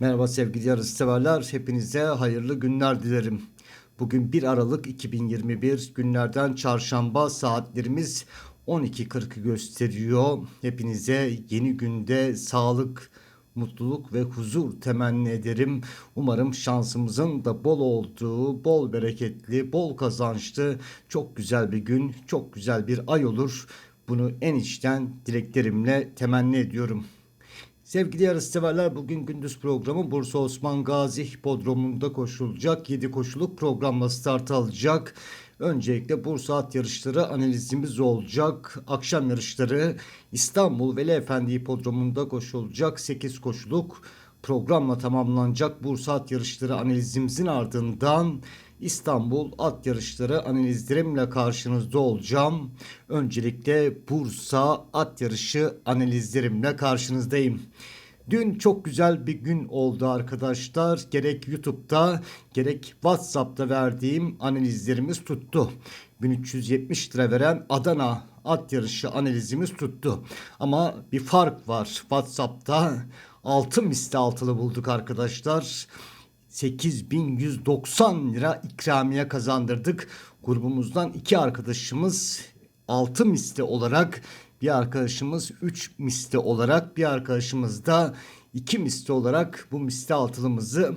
Merhaba sevgili yarışseverler. Hepinize hayırlı günler dilerim. Bugün 1 Aralık 2021 günlerden çarşamba saatlerimiz 12.40'ı gösteriyor. Hepinize yeni günde sağlık, mutluluk ve huzur temenni ederim. Umarım şansımızın da bol olduğu, bol bereketli, bol kazançlı, çok güzel bir gün, çok güzel bir ay olur. Bunu en içten dileklerimle temenni ediyorum. Sevgili yarışseverler bugün gündüz programı Bursa Osman Gazi Hipodromu'nda koşulacak. 7 koşuluk programla start alacak. Öncelikle Bursa at yarışları analizimiz olacak. Akşam yarışları İstanbul Veli Efendi Hipodromu'nda koşulacak. 8 koşuluk programla tamamlanacak Bursa at yarışları analizimizin ardından İstanbul at yarışları analizlerimle karşınızda olacağım. Öncelikle Bursa at yarışı analizlerimle karşınızdayım. Dün çok güzel bir gün oldu arkadaşlar. Gerek YouTube'da gerek WhatsApp'ta verdiğim analizlerimiz tuttu. 1370 lira veren Adana at yarışı analizimiz tuttu. Ama bir fark var. WhatsApp'ta altı misli altılı bulduk arkadaşlar. 8190 lira ikramiye kazandırdık. Grubumuzdan iki arkadaşımız 6 misli olarak bir arkadaşımız 3 misli olarak bir arkadaşımız da 2 misli olarak bu misli altılımızı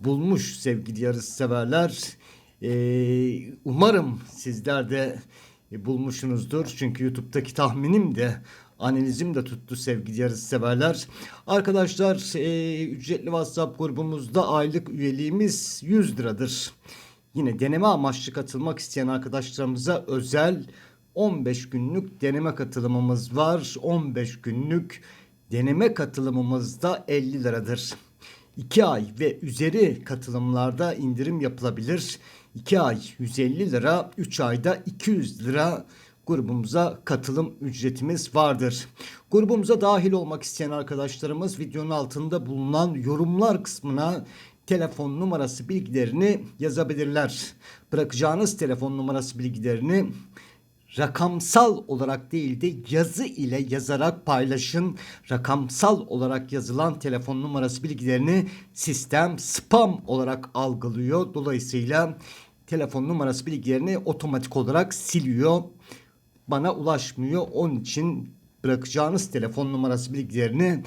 bulmuş sevgili yarış severler. Ee, umarım sizler de bulmuşsunuzdur. Çünkü YouTube'daki tahminim de analizim de tuttu sevgili yarış severler. Arkadaşlar e, ücretli WhatsApp grubumuzda aylık üyeliğimiz 100 liradır. Yine deneme amaçlı katılmak isteyen arkadaşlarımıza özel 15 günlük deneme katılımımız var. 15 günlük deneme katılımımız da 50 liradır. 2 ay ve üzeri katılımlarda indirim yapılabilir. 2 ay 150 lira, 3 ayda 200 lira grubumuza katılım ücretimiz vardır. Grubumuza dahil olmak isteyen arkadaşlarımız videonun altında bulunan yorumlar kısmına telefon numarası bilgilerini yazabilirler. Bırakacağınız telefon numarası bilgilerini rakamsal olarak değil de yazı ile yazarak paylaşın. Rakamsal olarak yazılan telefon numarası bilgilerini sistem spam olarak algılıyor. Dolayısıyla telefon numarası bilgilerini otomatik olarak siliyor. Bana ulaşmıyor. Onun için bırakacağınız telefon numarası bilgilerini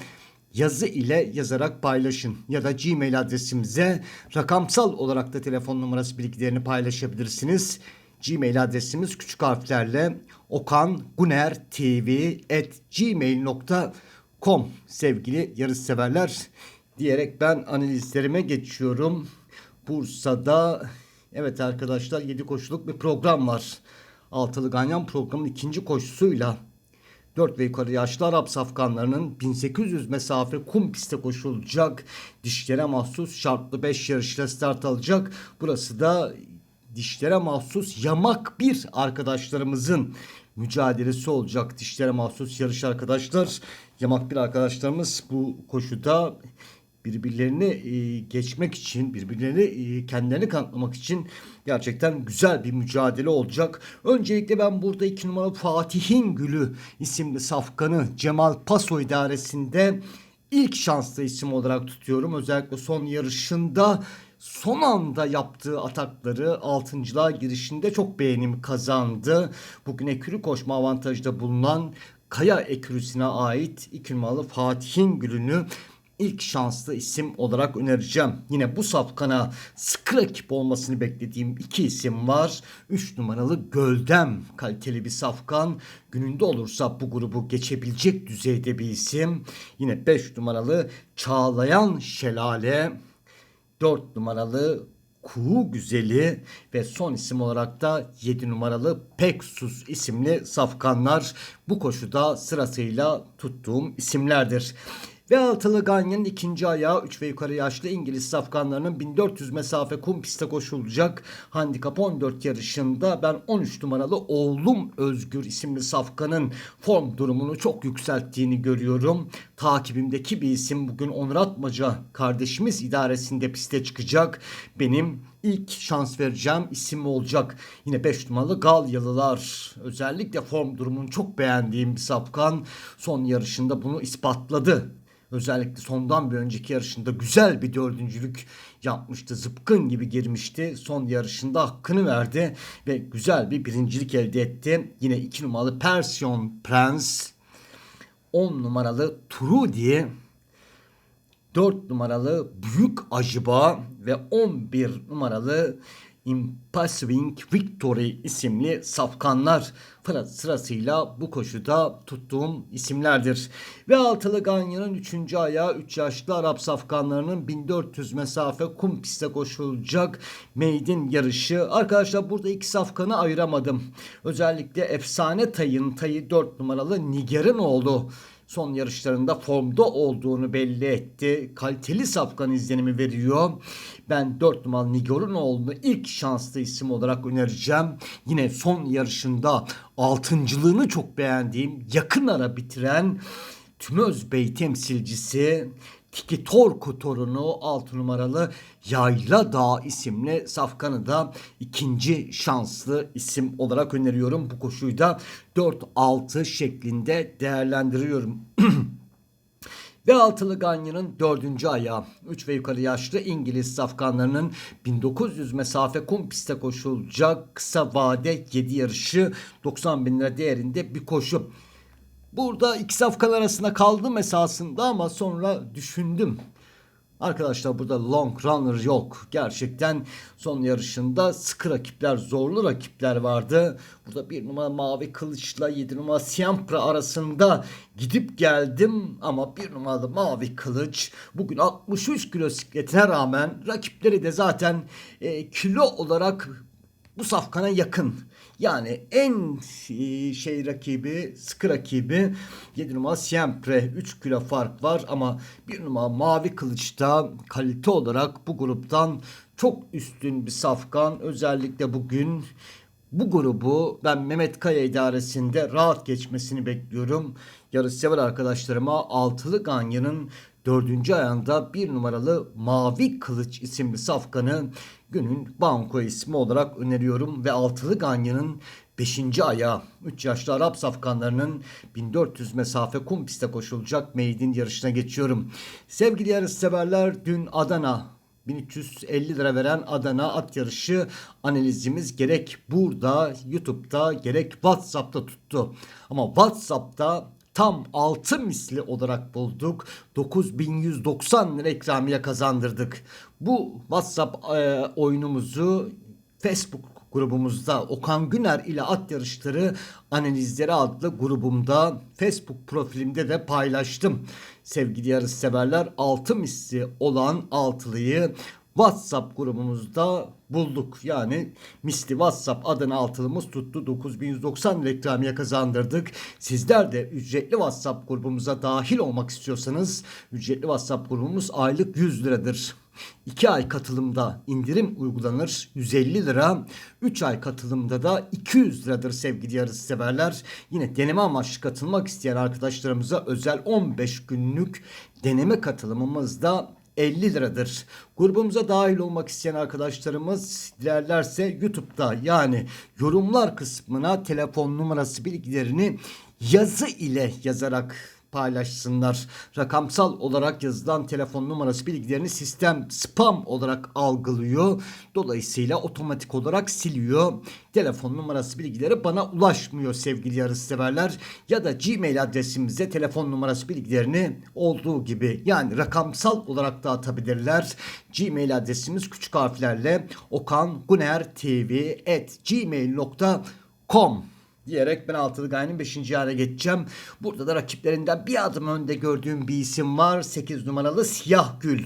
yazı ile yazarak paylaşın ya da Gmail adresimize rakamsal olarak da telefon numarası bilgilerini paylaşabilirsiniz. Gmail adresimiz küçük harflerle okangunertv@gmail.com sevgili yarışseverler diyerek ben analizlerime geçiyorum. Bursa'da evet arkadaşlar 7 koşuluk bir program var. Altılı Ganyan programının ikinci koşusuyla 4 ve yukarı yaşlı Arap safkanlarının 1800 mesafe kum pistte koşulacak. Dişlere mahsus şartlı 5 yarışla start alacak. Burası da dişlere mahsus yamak bir arkadaşlarımızın mücadelesi olacak. Dişlere mahsus yarış arkadaşlar. Yamak bir arkadaşlarımız bu koşuda birbirlerini e, geçmek için, birbirlerini e, kendilerini kanıtlamak için gerçekten güzel bir mücadele olacak. Öncelikle ben burada iki numaralı Fatih'in Gülü isimli safkanı Cemal Paso idaresinde ilk şanslı isim olarak tutuyorum. Özellikle son yarışında son anda yaptığı atakları altıncılığa girişinde çok beğenim kazandı. Bugün ekürü koşma avantajda bulunan Kaya ekürüsüne ait iki numaralı Fatih'in Gülü'nü ilk şanslı isim olarak önereceğim. Yine bu safkana sıkı rakip olmasını beklediğim iki isim var. 3 numaralı Göldem kaliteli bir safkan. Gününde olursa bu grubu geçebilecek düzeyde bir isim. Yine 5 numaralı Çağlayan Şelale. 4 numaralı Kuğu Güzeli ve son isim olarak da 7 numaralı Peksus isimli safkanlar bu koşuda sırasıyla tuttuğum isimlerdir. Ve altılı Ganyan'ın ikinci ayağı 3 ve yukarı yaşlı İngiliz safkanlarının 1400 mesafe kum piste koşulacak. Handikap 14 yarışında ben 13 numaralı oğlum Özgür isimli safkanın form durumunu çok yükselttiğini görüyorum. Takibimdeki bir isim bugün Onur Atmaca kardeşimiz idaresinde piste çıkacak. Benim ilk şans vereceğim isim olacak. Yine 5 numaralı Galyalılar. Özellikle form durumunu çok beğendiğim bir safkan. Son yarışında bunu ispatladı. Özellikle sondan bir önceki yarışında güzel bir dördüncülük yapmıştı. Zıpkın gibi girmişti. Son yarışında hakkını verdi ve güzel bir birincilik elde etti. Yine iki numaralı Persian Prince, 10 numaralı Trudy, 4 numaralı Büyük Acıba ve 11 numaralı Impossible Victory isimli safkanlar sırasıyla bu koşuda tuttuğum isimlerdir. Ve altılı Ganyan'ın 3. ayağı 3 yaşlı Arap safkanlarının 1400 mesafe kum pistte koşulacak meydin yarışı. Arkadaşlar burada iki safkanı ayıramadım. Özellikle efsane tayın tayı 4 numaralı Niger'in oğlu son yarışlarında formda olduğunu belli etti. Kaliteli safkan izlenimi veriyor. Ben 4 numaralı Nigoronoğlu'nu ilk şanslı isim olarak önereceğim. Yine son yarışında altıncılığını çok beğendiğim yakın ara bitiren Tümöz Bey temsilcisi Tiki Torku torunu 6 numaralı Yayla Dağ isimli safkanı da ikinci şanslı isim olarak öneriyorum. Bu koşuyu da 4-6 şeklinde değerlendiriyorum. ve altılı Ganyan'ın dördüncü ayağı. 3 ve yukarı yaşlı İngiliz safkanlarının 1900 mesafe kum piste koşulacak kısa vade 7 yarışı 90 bin lira değerinde bir koşu. Burada iki safkan arasında kaldım esasında ama sonra düşündüm. Arkadaşlar burada long runner yok. Gerçekten son yarışında sıkı rakipler, zorlu rakipler vardı. Burada bir numara Mavi Kılıç'la 7 numara Siempre arasında gidip geldim. Ama bir numaralı Mavi Kılıç bugün 63 kilo sikletine rağmen rakipleri de zaten e, kilo olarak bu safkana yakın. Yani en şey rakibi, sıkı rakibi 7 numara Siempre 3 kilo fark var ama 1 numara Mavi Kılıç'ta kalite olarak bu gruptan çok üstün bir safkan. Özellikle bugün bu grubu ben Mehmet Kaya idaresinde rahat geçmesini bekliyorum. Yarışsever arkadaşlarıma altılı Ganya'nın dördüncü ayağında bir numaralı Mavi Kılıç isimli safkanı günün banko ismi olarak öneriyorum ve altılı Ganya'nın 5. ayağı 3 yaşlı Arap safkanlarının 1400 mesafe kum piste koşulacak meydin yarışına geçiyorum. Sevgili yarış severler dün Adana 1350 lira veren Adana at yarışı analizimiz gerek burada YouTube'da gerek WhatsApp'ta tuttu. Ama WhatsApp'ta tam 6 misli olarak bulduk. 9190 lira ikramiye kazandırdık. Bu WhatsApp e, oyunumuzu Facebook grubumuzda Okan Güner ile at yarışları analizleri adlı grubumda Facebook profilimde de paylaştım. Sevgili yarış severler 6 misli olan altılıyı WhatsApp grubumuzda bulduk. Yani misli WhatsApp adına altılımız tuttu. 9190 reklamiye kazandırdık. Sizler de ücretli WhatsApp grubumuza dahil olmak istiyorsanız ücretli WhatsApp grubumuz aylık 100 liradır. 2 ay katılımda indirim uygulanır 150 lira. 3 ay katılımda da 200 liradır sevgili yarış severler. Yine deneme amaçlı katılmak isteyen arkadaşlarımıza özel 15 günlük deneme katılımımız da 50 liradır. Grubumuza dahil olmak isteyen arkadaşlarımız dilerlerse YouTube'da yani yorumlar kısmına telefon numarası bilgilerini yazı ile yazarak paylaşsınlar. Rakamsal olarak yazılan telefon numarası bilgilerini sistem spam olarak algılıyor. Dolayısıyla otomatik olarak siliyor. Telefon numarası bilgileri bana ulaşmıyor sevgili yarışseverler. Ya da Gmail adresimize telefon numarası bilgilerini olduğu gibi yani rakamsal olarak da atabilirler. Gmail adresimiz küçük harflerle okangunertv@gmail.com diyerek ben altılı gayenin 5. yere geçeceğim. Burada da rakiplerinden bir adım önde gördüğüm bir isim var. 8 numaralı Siyah Gül.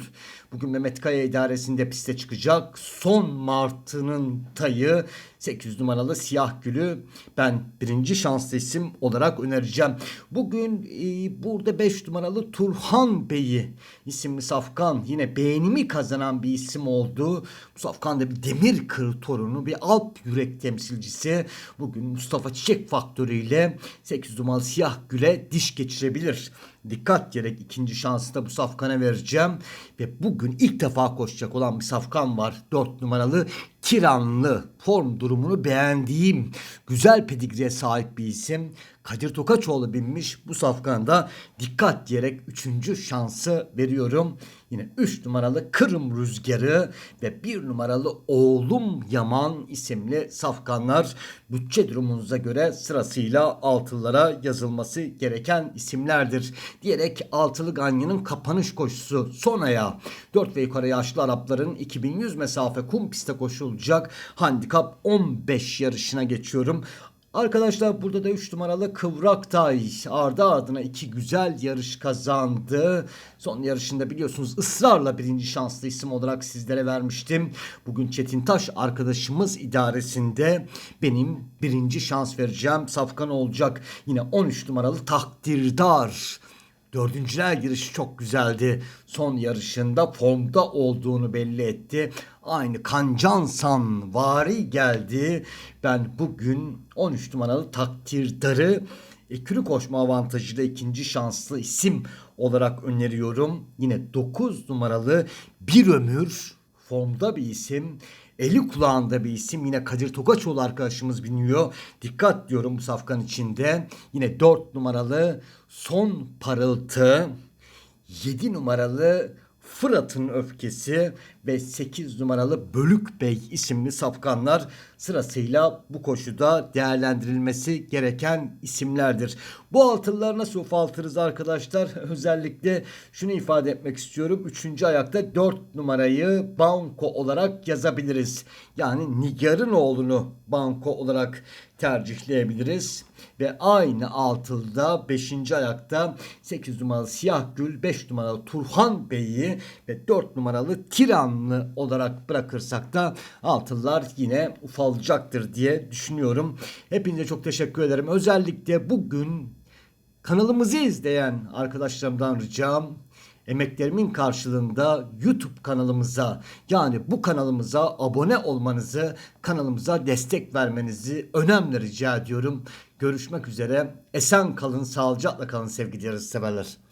Bugün Mehmet Kaya idaresinde piste çıkacak. Son Martı'nın tayı 8 numaralı Siyah Gül'ü ben birinci şanslı isim olarak önereceğim. Bugün e, burada 5 numaralı Turhan Bey'i isimli Safkan yine beğenimi kazanan bir isim oldu. Safkan da bir demir kır torunu bir alt yürek temsilcisi. Bugün Mustafa Çiçek faktörüyle 8 numaralı Siyah Gül'e diş geçirebilir. Dikkat diyerek ikinci şansı da bu safkana vereceğim. Ve bugün ilk defa koşacak olan bir safkan var. 4 numaralı Tiranlı form durumunu beğendiğim güzel pedigriye sahip bir isim. Kadir Tokaçoğlu binmiş bu safkanda dikkat diyerek 3. şansı veriyorum. Yine 3 numaralı Kırım Rüzgarı ve 1 numaralı Oğlum Yaman isimli safkanlar bütçe durumunuza göre sırasıyla altılılara yazılması gereken isimlerdir. Diyerek altılı ganyanın kapanış koşusu son ayağı 4 ve yukarı yaşlı Arapların 2100 mesafe kum pistte koşulacak handikap 15 yarışına geçiyorum. Arkadaşlar burada da 3 numaralı Kıvraktay ardı ardına iki güzel yarış kazandı. Son yarışında biliyorsunuz ısrarla birinci şanslı isim olarak sizlere vermiştim. Bugün Çetin Taş arkadaşımız idaresinde benim birinci şans vereceğim. Safkan olacak yine 13 numaralı Takdirdar. Dördüncüler girişi çok güzeldi. Son yarışında formda olduğunu belli etti. Aynı Kancansan vari geldi. Ben bugün 13 numaralı takdirdarı ekürü koşma avantajıyla ikinci şanslı isim olarak öneriyorum. Yine 9 numaralı bir ömür formda bir isim. Eli kulağında bir isim. Yine Kadir Tokaçoğlu arkadaşımız biniyor. Dikkat diyorum bu safkan içinde. Yine 4 numaralı son parıltı. 7 numaralı Fırat'ın öfkesi ve 8 numaralı Bölük Bey isimli safkanlar sırasıyla bu koşuda değerlendirilmesi gereken isimlerdir. Bu altılılar nasıl ufaltırız arkadaşlar? Özellikle şunu ifade etmek istiyorum. Üçüncü ayakta 4 numarayı banko olarak yazabiliriz. Yani Nigar'ın oğlunu banko olarak tercihleyebiliriz. Ve aynı altılda 5. ayakta 8 numaralı Siyah Gül, 5 numaralı Turhan Bey'i ve 4 numaralı Tiranlı olarak bırakırsak da altılılar yine ufalacaktır diye düşünüyorum. Hepinize çok teşekkür ederim. Özellikle bugün kanalımızı izleyen arkadaşlarımdan ricam emeklerimin karşılığında YouTube kanalımıza yani bu kanalımıza abone olmanızı, kanalımıza destek vermenizi önemli rica ediyorum. Görüşmek üzere. Esen kalın, sağlıcakla kalın sevgili yarışseverler.